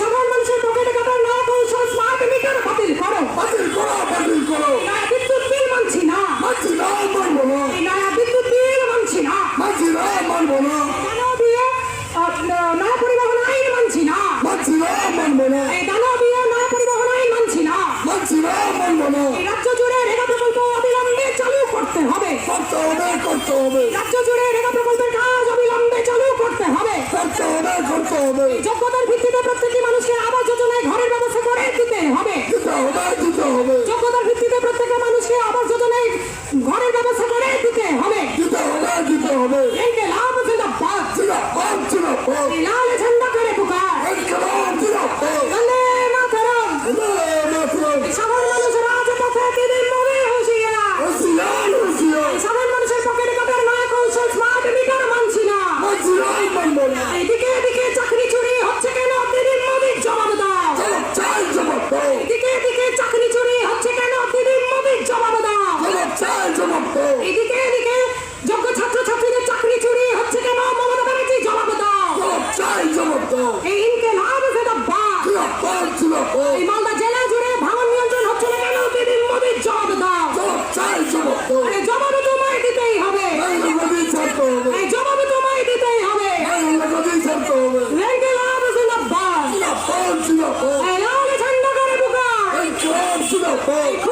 সাধারণ মানুষের পকেটে কাটার না কৌশল স্মার্ট মিটার বাতিল করো। বাতিল করো বাতিল করো। নয়া বিদ্যুৎ বিল মানছি না। মানছি না মানবো না। এই নয়া বিদ্যুৎ বিল মানছি না। মানছি না মানবো না। দানবীয় নয়া পরিবহন আইন মানছি না। মানছি না মানবো না। এই দানবীয় নয়া পরিবহন আইন মানছি না। মানছি না মানবো না। এই রাজ্য জুড়ে রেগা প্রকল্প অবিলম্বে চালু করতে হবে। করতে হবে করতে হবে। রাজ্য জুড়ে রেগা যোগ্যতার ভিত্তিতে প্রত্যেকটি 5만 원. Hey,